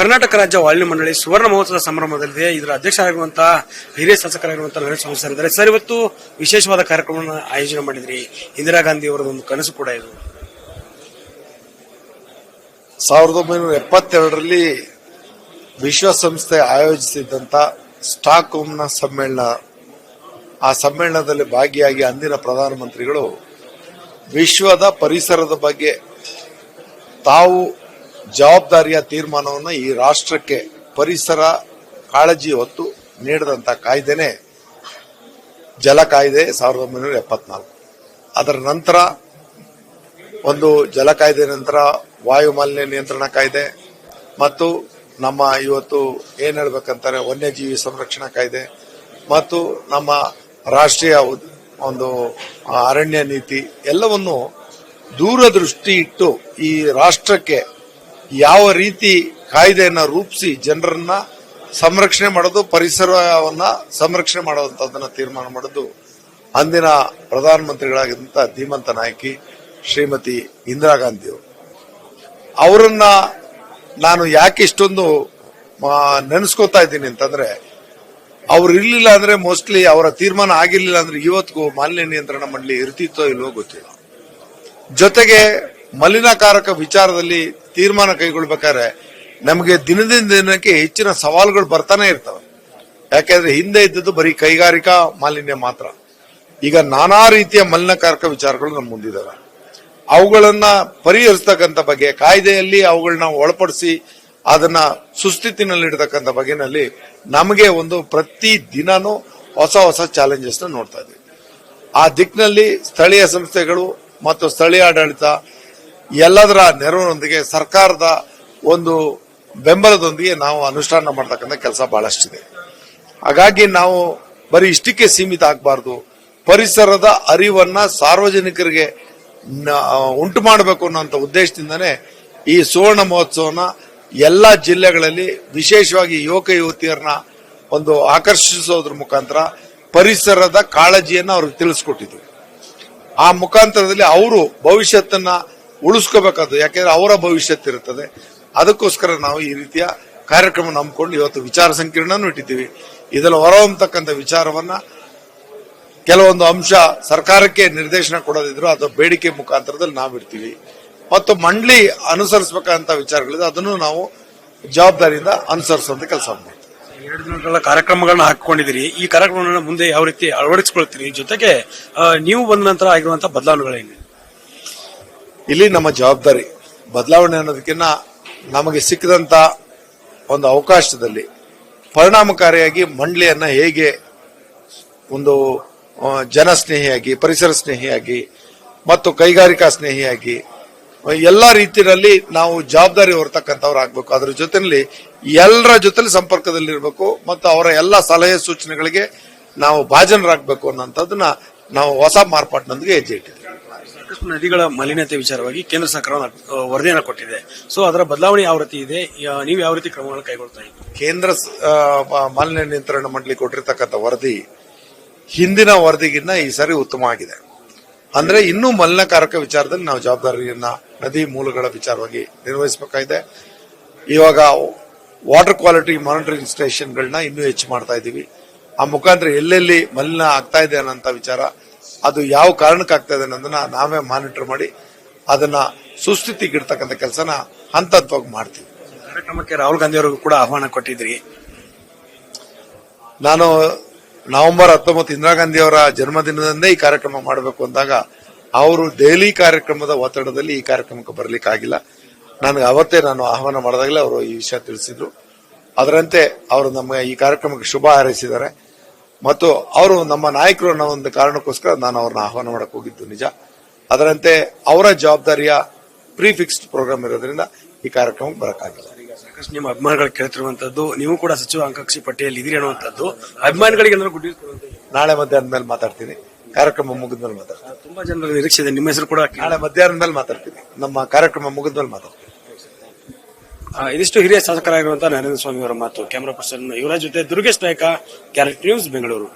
ಕರ್ನಾಟಕ ರಾಜ್ಯ ವಾಲ್ಯ ಮಂಡಳಿ ಸುವರ್ಣ ಮಹೋತ್ಸವ ಸಂಭ್ರಮದಲ್ಲಿದೆ ಇದರ ಅಧ್ಯಕ್ಷರಾಗಿರುವಂತಹ ಹಿರಿಯ ಶಾಸಕರಾಗಿರುವಂತಹ ನರೇಶ್ ಸ್ವಾಮಿ ಸರ್ ಸರ್, ಇವತ್ತು ವಿಶೇಷವಾದ ಕಾರ್ಯಕ್ರಮವನ್ನು ಆಯೋಜನೆ ಮಾಡಿದ್ರಿ. ಇಂದಿರಾ ಗಾಂಧಿ ಒಂದು ಕನಸು ಕೂಡ ಇದು. ಸಾವಿರದ ಒಂಬೈನೂರ ಎಪ್ಪತ್ತೆರಡರಲ್ಲಿ ವಿಶ್ವಸಂಸ್ಥೆ ಆಯೋಜಿಸಿದ್ದಂಥ ಸ್ಟಾಕ್ ಹೋಮ್ನ ಸಮ್ಮೇಳನ, ಆ ಸಮ್ಮೇಳನದಲ್ಲಿ ಭಾಗಿಯಾಗಿ ಅಂದಿನ ಪ್ರಧಾನಮಂತ್ರಿಗಳು ವಿಶ್ವದ ಪರಿಸರದ ಬಗ್ಗೆ ತಾವು ಜವಾಬ್ದಾರಿಯ ತೀರ್ಮಾನವನ್ನು ಈ ರಾಷ್ಟ್ರಕ್ಕೆ ಪರಿಸರ, ಕಾಳಜಿ ಹೊತ್ತು ನೀಡಿದಂಥ ಕಾಯ್ದೆನೇ ಜಲ ಕಾಯ್ದೆ ಸಾವಿರದ ಒಂಬೈನೂರ ಎಪ್ಪತ್ನಾಲ್ಕು. ಅದರ ನಂತರ ಒಂದು ಜಲ ಕಾಯ್ದೆ ನಂತರ ವಾಯು ಮಾಲಿನ್ಯ ನಿಯಂತ್ರಣ ಕಾಯ್ದೆ ಮತ್ತು ನಮ್ಮ ಇವತ್ತು ಏನ್ ಹೇಳ್ಬೇಕಂತಾರೆ ವನ್ಯಜೀವಿ ಸಂರಕ್ಷಣಾ ಕಾಯ್ದೆ ಮತ್ತು ನಮ್ಮ ರಾಷ್ಟ್ರೀಯ ಒಂದು ಅರಣ್ಯ ನೀತಿ ಎಲ್ಲವನ್ನು ದೂರದೃಷ್ಟಿ ಇಟ್ಟು ಈ ರಾಷ್ಟ್ರಕ್ಕೆ ಯಾವ ರೀತಿ ಕಾಯ್ದೆಯನ್ನ ರೂಪಿಸಿ ಜನರನ್ನ ಸಂರಕ್ಷಣೆ ಮಾಡೋದು, ಪರಿಸರವನ್ನ ಸಂರಕ್ಷಣೆ ಮಾಡುವಂತದನ್ನ ತೀರ್ಮಾನ ಮಾಡೋದು ಅಂದಿನ ಪ್ರಧಾನಮಂತ್ರಿಗಳಾಗಿದ್ದಂತ ಧೀಮಂತ ನಾಯಕಿ, ಶ್ರೀಮತಿ ಇಂದಿರಾ ಗಾಂಧಿಯವರು ಅವರನ್ನ ನಾನು ಯಾಕೆ ಇಷ್ಟೊಂದು ನೆನೆಸ್ಕೋತಾ ಇದ್ದೀನಿ ಅಂತಂದ್ರೆ, ಅವ್ರು ಇರ್ಲಿಲ್ಲ ಅಂದ್ರೆ ಮೋಸ್ಟ್ಲಿ ಅವರ ತೀರ್ಮಾನ ಆಗಿರ್ಲಿಲ್ಲ ಅಂದ್ರೆ ಇವತ್ತಿಗೂ ಮಾಲಿನ್ಯ ನಿಯಂತ್ರಣ ಮಂಡಳಿ ಇರ್ತಿತ್ತೋ ಇಲ್ವೋ ಗೊತ್ತಿಲ್ಲ. ಜೊತೆಗೆ ಮಲಿನಕಾರಕ ವಿಚಾರದಲ್ಲಿ ತೀರ್ಮಾನ ಕೈಗೊಳ್ಬೇಕಾದ್ರೆ ನಮಗೆ ದಿನದಿಂದ ದಿನಕ್ಕೆ ಹೆಚ್ಚಿನ ಸವಾಲುಗಳು ಬರ್ತಾನೆ ಇರ್ತವೆ. ಯಾಕೆಂದ್ರೆ ಹಿಂದೆ ಇದ್ದದ್ದು ಬರೀ ಕೈಗಾರಿಕಾ ಮಾಲಿನ್ಯ ಮಾತ್ರ. ಈಗ ನಾನಾ ರೀತಿಯ ಮಲಿನಕಾರಕ ವಿಚಾರಗಳು ನಮ್ಮ ಮುಂದಿದ್ದಾವೆ ಅವುಗಳನ್ನ ಪರಿಹರಿಸ್ತಕ್ಕಂಥ ಬಗ್ಗೆ, ಕಾಯ್ದೆಯಲ್ಲಿ ಅವುಗಳನ್ನ ಒಳಪಡಿಸಿ ಅದನ್ನ ಸುಸ್ಥಿತಿನಲ್ಲಿಡ್ತಕ್ಕಂಥ ಬಗೆನಲ್ಲಿ ನಮಗೆ ಒಂದು ಪ್ರತಿ ದಿನನೂ ಹೊಸ ಹೊಸ ಚಾಲೆಂಜಸ್ ನೋಡ್ತಾ ಇದ್ದೀವಿ. ಆ ದಿಕ್ಕಿನಲ್ಲಿ ಸ್ಥಳೀಯ ಸಂಸ್ಥೆಗಳು ಮತ್ತು ಸ್ಥಳೀಯ ಆಡಳಿತ ಎಲ್ಲದರ ನೆರವಿನೊಂದಿಗೆ ಸರ್ಕಾರದ ಒಂದು ಬೆಂಬಲದೊಂದಿಗೆ ನಾವು ಅನುಷ್ಠಾನ ಮಾಡ್ತಕ್ಕಂಥ ಕೆಲಸ ಬಹಳಷ್ಟಿದೆ. ಹಾಗಾಗಿ ನಾವು ಬರೀ ಇಷ್ಟಕ್ಕೆ ಸೀಮಿತ ಆಗಬಾರ್ದು. ಪರಿಸರದ ಅರಿವನ್ನ ಸಾರ್ವಜನಿಕರಿಗೆ ಉಂಟು ಮಾಡಬೇಕು ಅನ್ನೋಂಥ ಉದ್ದೇಶದಿಂದನೇ ಈ ಸುವರ್ಣ ಮಹೋತ್ಸವನ ಎಲ್ಲ ಜಿಲ್ಲೆಗಳಲ್ಲಿ ವಿಶೇಷವಾಗಿ ಯುವಕ ಯುವತಿಯರನ್ನ ಒಂದು ಆಕರ್ಷಿಸೋದ್ರ ಮುಖಾಂತರ ಪರಿಸರದ ಕಾಳಜಿಯನ್ನು ಅವ್ರಿಗೆ ತಿಳಿಸ್ಕೊಟ್ಟಿದ್ವಿ ಆ ಮುಖಾಂತರದಲ್ಲಿ ಅವರು ಭವಿಷ್ಯತ್ತನ್ನ ಉಳಿಸ್ಕೋಬೇಕಾದ್ರು ಯಾಕೆಂದ್ರೆ ಅವರ ಭವಿಷ್ಯತ್ತಿರುತ್ತದೆ ಅದಕ್ಕೋಸ್ಕರ ನಾವು ಈ ರೀತಿಯ ಕಾರ್ಯಕ್ರಮ ನಂಬಿಕೊಂಡು ಇವತ್ತು ವಿಚಾರ ಸಂಕಿರಣನೂ ಇಟ್ಟಿದ್ದೀವಿ. ಇದರಲ್ಲಿ ಹೊರಹೊಮ್ಮತಕ್ಕಂಥ ವಿಚಾರವನ್ನ ಕೆಲವೊಂದು ಅಂಶ ಸರ್ಕಾರಕ್ಕೆ ನಿರ್ದೇಶನ ಕೊಡೋದಿದ್ರು ಅದು ಬೇಡಿಕೆ ಮುಖಾಂತರದಲ್ಲಿ ನಾವು ಇರ್ತೀವಿ ಮತ್ತು ಮಂಡಳಿ ಅನುಸರಿಸಬೇಕಂತ ವಿಚಾರಗಳಿದೆ. ಅದನ್ನು ನಾವು ಜವಾಬ್ದಾರಿಯಿಂದ ಅನುಸರಿಸುವಂತ ಕೆಲಸ ಎರಡು ದಿನಗಳ ಕಾರ್ಯಕ್ರಮಗಳನ್ನ ಹಾಕೊಂಡಿದ್ದೀರಿ ಈ ಕಾರ್ಯಕ್ರಮಗಳನ್ನ ಮುಂದೆ ಯಾವ ರೀತಿ ಅಳವಡಿಸಿಕೊಳ್ತೀರಿ? ಜೊತೆಗೆ ನೀವು ಬಂದ ನಂತರ ಆಗಿರುವಂತಹ ಬದಲಾವಣೆಗಳೇನು? ಇಲ್ಲಿ ನಮ್ಮ ಜವಾಬ್ದಾರಿ. ಬದಲಾವಣೆ ಅನ್ನೋದಕ್ಕಿಂತ ನಮಗೆ ಸಿಕ್ಕಿದಂತ ಒಂದು ಅವಕಾಶದಲ್ಲಿ ಪರಿಣಾಮಕಾರಿಯಾಗಿ ಮಂಡಳಿಯನ್ನ ಹೇಗೆ ಒಂದು ಜನಸ್ನೇಹಿಯಾಗಿ, ಪರಿಸರ ಸ್ನೇಹಿಯಾಗಿ ಮತ್ತು ಕೈಗಾರಿಕಾ ಸ್ನೇಹಿಯಾಗಿ ಎಲ್ಲ ಎಲ್ಲಾ ರೀತಿಯಲ್ಲಿ ನಾವು ಜವಾಬ್ದಾರಿ ಹೊರತಕ್ಕಂಥವ್ರು ಆಗಬೇಕು ಅದ್ರ ಜೊತೆಯಲ್ಲಿ ಎಲ್ಲರ ಜೊತೆಲಿ ಸಂಪರ್ಕದಲ್ಲಿರಬೇಕು ಮತ್ತು ಅವರ ಎಲ್ಲ ಸಲಹೆ ಸೂಚನೆಗಳಿಗೆ ನಾವು ಭಾಜನರಾಗಬೇಕು ಅನ್ನೋಂಥದ್ದನ್ನ ನಾವು ಹೊಸ ಮಾರ್ಪಾಟಿನೊಂದಿಗೆ ಹೆಜ್ಜೆ ಇಟ್ಟಿದ್ದೀವಿ. ಸಾಕಷ್ಟು ನದಿಗಳ ಮಲಿನತೆ ವಿಚಾರವಾಗಿ ಕೇಂದ್ರ ಸರ್ಕಾರ ವರದಿಯನ್ನು ಕೊಟ್ಟಿದೆ. ಸೊ ಅದರ ಬದಲಾವಣೆ ಯಾವ ರೀತಿ ಇದೆ? ನೀವು ಯಾವ ರೀತಿ ಕ್ರಮಗಳನ್ನು ಕೈಗೊಳ್ತಾ ಇದ್ದೀರಿ? ಕೇಂದ್ರ ಮಾಲಿನ್ಯ ನಿಯಂತ್ರಣ ಮಂಡಳಿ ಕೊಟ್ಟಿರ್ತಕ್ಕಂಥ ವರದಿ ಹಿಂದಿನ ವರದಿಗಿನ್ನ ಈ ಸಾರಿ ಉತ್ತಮ ಆಗಿದೆ. ಅಂದ್ರೆ ಇನ್ನೂ ಮಲಿನಕಾರಕ ವಿಚಾರದಲ್ಲಿ ನಾವು ಜವಾಬ್ದಾರಿಯನ್ನ ನದಿ ಮೂಲಗಳ ವಿಚಾರವಾಗಿ ನಿರ್ವಹಿಸಬೇಕಾಗಿದೆ. ಇವಾಗ ವಾಟರ್ ಕ್ವಾಲಿಟಿ ಮಾನಿಟರಿಂಗ್ ಸ್ಟೇಷನ್ಗಳನ್ನ ಇನ್ನೂ ಹೆಚ್ಚು ಮಾಡ್ತಾ ಇದ್ದೀವಿ. ಆ ಮುಖಾಂತರ ಎಲ್ಲೆಲ್ಲಿ ಮಲಿನ ಆಗ್ತಾ ಇದೆ ಅನ್ನೋಂಥ ವಿಚಾರ ಅದು ಯಾವ ಕಾರಣಕ್ಕೆ ಆಗ್ತಾ ಇದೆ ಅನ್ನೋದನ್ನ ನಾವೇ ಮಾನಿಟರ್ ಮಾಡಿ ಅದನ್ನ ಸುಸ್ಥಿತಿಗಿಡ್ತಕ್ಕಂಥ ಕೆಲಸನ ಹಂತ ಹಂತವಾಗಿ ಮಾಡ್ತೀವಿ. ಕಾರ್ಯಕ್ರಮಕ್ಕೆ ರಾಹುಲ್ ಗಾಂಧಿ ಅವರಿಗೂ ಕೂಡ ಆಹ್ವಾನ ಕೊಟ್ಟಿದ್ರಿ. ನಾನು ನವೆಂಬರ್ ಹತ್ತೊಂಬತ್ತು ಇಂದಿರಾ ಗಾಂಧಿ ಅವರ ಜನ್ಮದಿನದಂದೇ ಈ ಕಾರ್ಯಕ್ರಮ ಮಾಡಬೇಕು ಅಂದಾಗ ಅವರು ದೆಹಲಿ ಕಾರ್ಯಕ್ರಮದ ಒತ್ತಡದಲ್ಲಿ ಈ ಕಾರ್ಯಕ್ರಮಕ್ಕೆ ಬರ್ಲಿಕ್ಕಾಗಿಲ್ಲ ನನಗೆ ಅವತ್ತೇ ನಾನು ಆಹ್ವಾನ ಮಾಡಿದಾಗಲೇ ಅವರು ಈ ವಿಷಯ ತಿಳಿಸಿದ್ರು. ಅದರಂತೆ ಅವರು ನಮಗೆ ಈ ಕಾರ್ಯಕ್ರಮಕ್ಕೆ ಶುಭ ಹಾರೈಸಿದ್ದಾರೆ. ಮತ್ತು ಅವರು ನಮ್ಮ ನಾಯಕರು ಅನ್ನೋ ಒಂದು ಕಾರಣಕ್ಕೋಸ್ಕರ ನಾನು ಅವ್ರನ್ನ ಆಹ್ವಾನ ಮಾಡಕ್ ಹೋಗಿದ್ದು ನಿಜ. ಅದರಂತೆ ಅವರ ಜವಾಬ್ದಾರಿಯ ಪ್ರಿಫಿಕ್ಸ್ಡ್ ಪ್ರೋಗ್ರಾಮ್ ಇರೋದ್ರಿಂದ ಈ ಕಾರ್ಯಕ್ರಮಕ್ಕೆ ಬರಕ್ಕಾಗಿಲ್ಲ. ಸಾಕಷ್ಟು ನಿಮ್ಮ ಅಭಿಮಾನಿಗಳು ಕೇಳ್ತಿರುವಂತದ್ದು ನೀವು ಕೂಡ ಸಚಿವ ಅಂಕಾಕ್ಷಿ ಪಟ್ಟಿಯಲ್ಲಿ ಇದೀರಿ ಅನ್ನುವಂಥದ್ದು ಅಭಿಮಾನಿಗಳಿಗೆ ಗುಡ್. ನಾಳೆ ಮಧ್ಯಾಹ್ನದ ಮೇಲೆ ಮಾತಾಡ್ತೀನಿ. ಕಾರ್ಯಕ್ರಮ ಮುಗಿದ್ಮೇಲೆ ಮಾತಾಡ್ತೀನಿ. ತುಂಬಾ ಜನರ ನಿರೀಕ್ಷೆ ಇದೆ ನಿಮ್ಮ ಹೆಸರು ಕೂಡ ನಾಳೆ ಮಧ್ಯಾಹ್ನದ ಮೇಲೆ ಮಾತಾಡ್ತೀನಿ. ನಮ್ಮ ಕಾರ್ಯಕ್ರಮ ಮುಗಿದ್ಮೇಲೆ ಮಾತಾಡ್ತೀನಿ. ಆ, ಇದಿಷ್ಟು ಹಿರಿಯ ಶಾಸಕರಾಗಿರುವಂತಹ ನರೇಂದ್ರ ಸ್ವಾಮಿ ಅವರ ಮಾತು. ಕ್ಯಾಮರಾ ಪರ್ಸನ್ ಇವರ ಜೊತೆ Durgesh Nayak guarantee news Bengaluru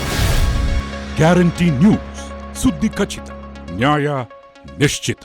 guarantee news ಸುದ್ದಿ ಖಚಿತ, ನ್ಯಾಯ ನಿಶ್ಚಿತ.